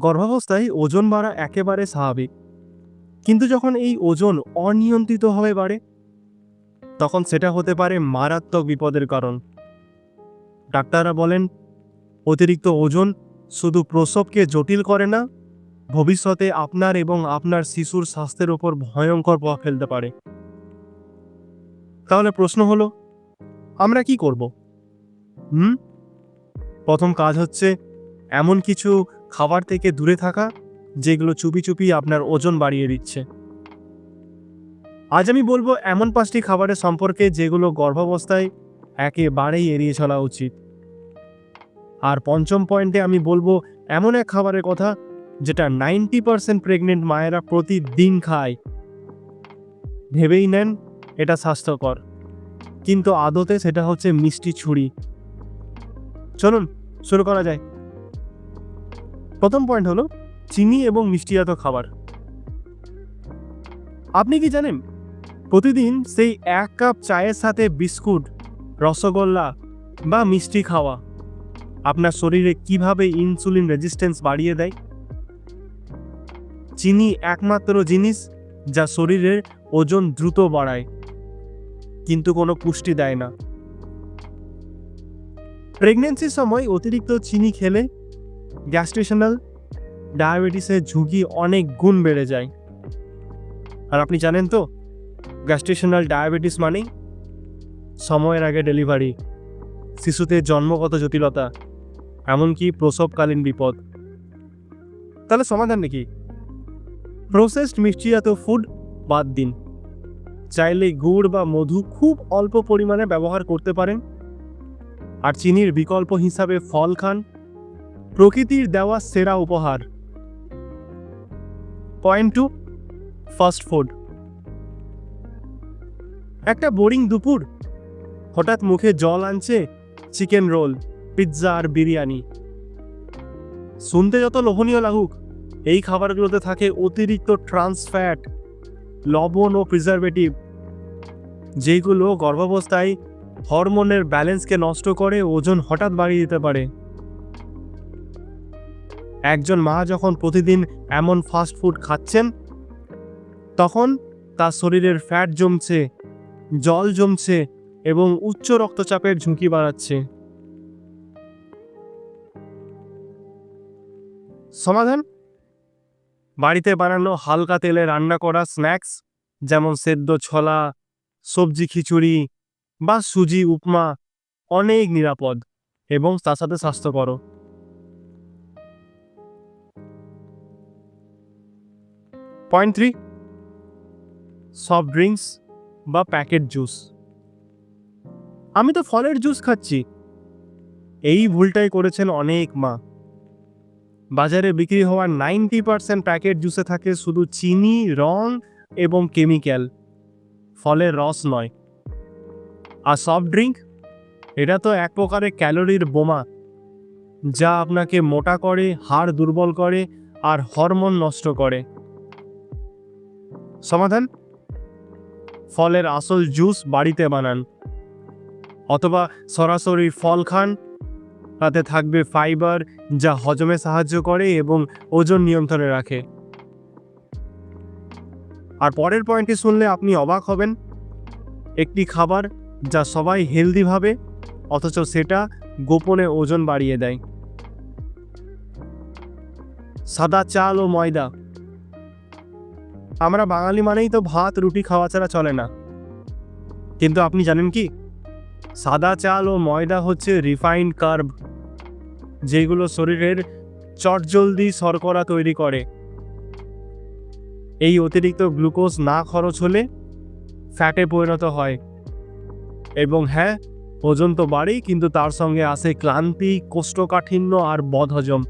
গর্ভাবস্থায় ওজন বাড়া একেবারে স্বাভাবিক। কিন্তু যখন এই ওজন অনিয়ন্ত্রিতভাবে বাড়ে, তখন সেটা হতে পারে মারাত্মক বিপদের কারণ। ডাক্তাররা বলেন, অতিরিক্ত ওজন শুধু প্রসবকে জটিল করে না, ভবিষ্যতে আপনার এবং আপনার শিশুর স্বাস্থ্যের ওপর ভয়ঙ্কর প্রভাব ফেলতে পারে। তাহলে প্রশ্ন হলো, আমরা কি করব? হুম? প্রথম কাজ হচ্ছে, এমন কিছু খাবার থেকে দূরে থাকা, যেগুলো চুপি চুপি আপনার ওজন বাড়িয়ে দিচ্ছে। আজ আমি বলব এমন পাঁচটি খাবারের সম্পর্কে যেগুলো গর্ভাবস্থায় একেবারেই এড়িয়ে চলা উচিত। আর পঞ্চম পয়েন্টে আমি বলব এমন এক খাবারের কথা, যেটা নাইনটি পার্সেন্ট প্রেগনেন্ট মায়েরা প্রতিদিন খায়। ভেবেই নেন, এটা স্বাস্থ্যকর। কিন্তু আদতে সেটা হচ্ছে মিষ্টি ছুরি। চলুন, শুরু করা যায় প্রথম পয়েন্ট হলো চিনি এবং মিষ্টিজাত খাবার। আপনি কি জানেন, প্রতিদিন সেই এক কাপ চায়ের সাথে বিস্কুট, রসগোল্লা বা মিষ্টি খাওয়া আপনার শরীরে কীভাবে ইনসুলিন রেজিস্ট্যান্স বাড়িয়ে দেয়? চিনি একমাত্র জিনিস যা শরীরের ওজন দ্রুত বাড়ায়, কিন্তু কোনো পুষ্টি দেয় না। প্রেগনেন্সির সময় অতিরিক্ত চিনি খেলে গ্যাস্ট্রেশনাল ডায়াবেটিসের ঝুঁকি অনেক গুণ বেড়ে যায়। আর আপনি জানেন তো, গ্যাস্ট্রেশনাল ডায়াবেটিস মানেই সময়ের আগে ডেলিভারি, শিশুতে জন্মগত জটিলতা, এমনকি প্রসবকালীন বিপদ। তাহলে সমাধান নাকি? প্রসেসড মিষ্টিজাত ফুড বাদ দিন। চাইলে গুড় বা মধু খুব অল্প পরিমাণে ব্যবহার করতে পারেন। আর চিনির বিকল্প হিসাবে ফল খান। প্রকৃতির দেওয়া সেরা উপহার। পয়েন্ট টু ফাস্ট ফুড একটা বোরিং দুপুর, হঠাৎ মুখে জল আনছে চিকেন রোল পিৎজা আর বিরিয়ানি। শুনতে যত লোভনীয় লাগুক, এই খাবারগুলোতে থাকে অতিরিক্ত ট্রান্স ফ্যাট লবণ ও প্রিজারভেটিভ যেগুলো গর্ভাবস্থায় হরমোনের ব্যালেন্সকে নষ্ট করে ওজন হঠাৎ বাড়িয়ে দিতে পারে। একজন মা যখন প্রতিদিন এমন ফাস্ট ফুড খাচ্ছেন, তখন তার শরীরের ফ্যাট জমছে, জল জমছে এবং উচ্চ রক্তচাপের ঝুঁকি বাড়াচ্ছে। সমাধান? বাড়িতে বানানো হালকা তেলে রান্না করা স্ন্যাক্স যেমন সেদ্ধ ছোলা, সবজি খিচুড়ি বা সুজি, উপমা অনেক নিরাপদ এবং তার সাথে স্বাস্থ্যকর পয়েন্ট থ্রি সফট ড্রিঙ্কস বা প্যাকেট জুস আমি তো ফলের জুস খাচ্ছি। এই ভুলটাই করেছেন অনেক মা। বাজারে বিক্রি হওয়া নাইনটি পার্সেন্ট প্যাকেট জুসে থাকে শুধু চিনি, রং এবং কেমিক্যাল ফলের রস নয়। আর সফট ড্রিঙ্ক এটা তো এক প্রকারের ক্যালোরির বোমা। যা আপনাকে মোটা করে, হাড় দুর্বল করে আর হরমোন নষ্ট করে। সমাধান? ফলের আসল জুস বাড়িতে বানান। অথবা সরাসরি ফল খান। তাতে থাকবে ফাইবার, যা হজমে সাহায্য করে এবং ওজন নিয়ন্ত্রণে রাখে। আর পরের পয়েন্টটি শুনলে আপনি অবাক হবেন। একটি খাবার যা সবাই হেলদি ভাবে, অথচ সেটা গোপনে ওজন বাড়িয়ে দেয়। সাদা চাল ও ময়দা। আমরা বাঙালি মানেই তো ভাত, রুটি খাওয়া ছাড়া চলে না। কিন্তু আপনি জানেন কি? সাদা চাল ও ময়দা হচ্ছে রিফাইন্ড কার্ব যেগুলো শরীরের চটজলদি শর্করা তৈরি করে। এই অতিরিক্ত গ্লুকোজ না খরচ হলে ফ্যাটে পরিণত হয়। এবং হ্যাঁ ওজন তো বাড়েই, কিন্তু তার সঙ্গে আসে ক্লান্তি, কোষ্ঠকাঠিন্য আর বদহজম।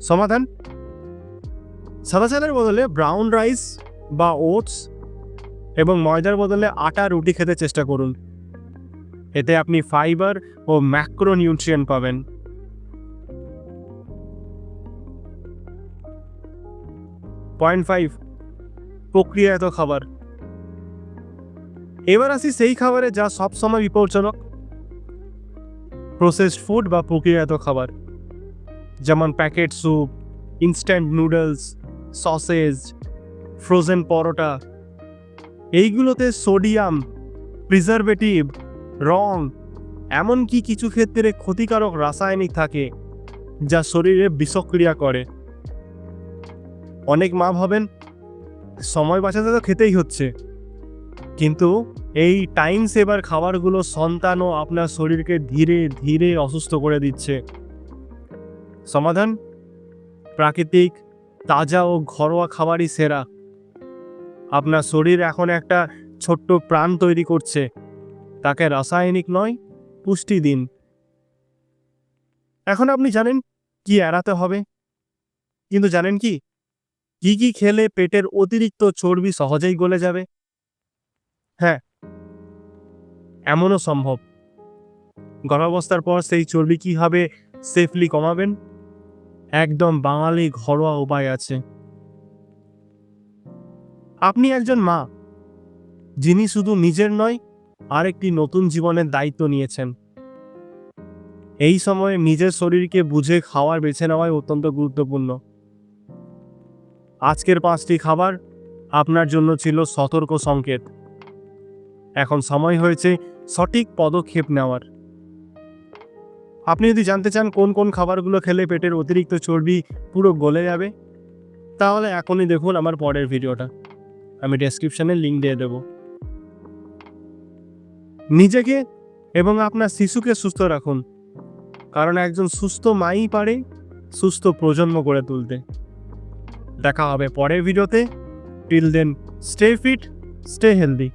সমাধান? সাদা চালের বদলে ব্রাউন রাইস বা ওটস এবং ময়দার বদলে আটা রুটি খেতে চেষ্টা করুন। এতে আপনি ফাইবার ও ম্যাক্রো নিউট্রিয়েন্ট পাবেন। পয়েন্ট ফাইভ, প্রক্রিয়াজাত খাবার। এবার আসি সেই খাবারে যা সবসময় বিপজ্জনক। প্রসেসড ফুড বা প্রক্রিয়াজাত খাবার, যেমন packet soup, instant noodles sausage, frozen paratha, এইগুলোতে সোডিয়াম, প্রিজারভেটিভ, রং, এমনকি কিছু ক্ষেত্রে ক্ষতিকারক রাসায়নিক থাকে, যা শরীরে বিষক্রিয়া করে। অনেক মা ভাবেন, সময় বাঁচাতে তো খেতেই হচ্ছে। কিন্তু এই টাইম সেভার খাবারগুলো সন্তান ও আপনার শরীরকে ধীরে ধীরে অসুস্থ করে দিচ্ছে। সমাধান? প্রাকৃতিক তাজা ও ঘরোয়া খাবারই সেরা। আপনার শরীর এখন একটা ছোট্ট প্রাণ তৈরি করছে। তাকে রাসায়নিক নয়, পুষ্টি দিন। এখন আপনি জানেন কি এড়াতে হবে। কিন্তু জানেন কি? কি কি খেলে পেটের অতিরিক্ত চর্বি সহজেই গলে যাবে? হ্যাঁ। এমনও সম্ভব। গর্ভাবস্থার পর সেই চর্বি কীভাবে সেফলি কমাবেন? একদম বাঙালি ঘরোয়া উপায় আছে। আপনি একজন মা, যিনি শুধু নিজের নয়, আরেকটি নতুন জীবনের দায়িত্ব নিয়েছেন। এই সময়ে নিজের শরীরকে বুঝে খাওয়ার বেছে নেওয়াই অত্যন্ত গুরুত্বপূর্ণ। আজকের পাঁচটি খাবার আপনার জন্য ছিল সতর্ক সংকেত। এখন সময় হয়েছে সঠিক পদক্ষেপ নেওয়ার। আপনি যদি জানতে চান কোন কোন খাবারগুলো খেলে পেটের অতিরিক্ত চর্বি পুরো গলে যাবে, তাহলে এখনই দেখুন আমার পরের ভিডিওটা। আমি ডেসক্রিপশানে লিঙ্ক দিয়ে দেব। নিজেকে এবং আপনার শিশুকে সুস্থ রাখুন। কারণ একজন সুস্থ মাই পারে সুস্থ প্রজন্ম গড়ে তুলতে। দেখা হবে পরের ভিডিওতে। Till then stay fit stay healthy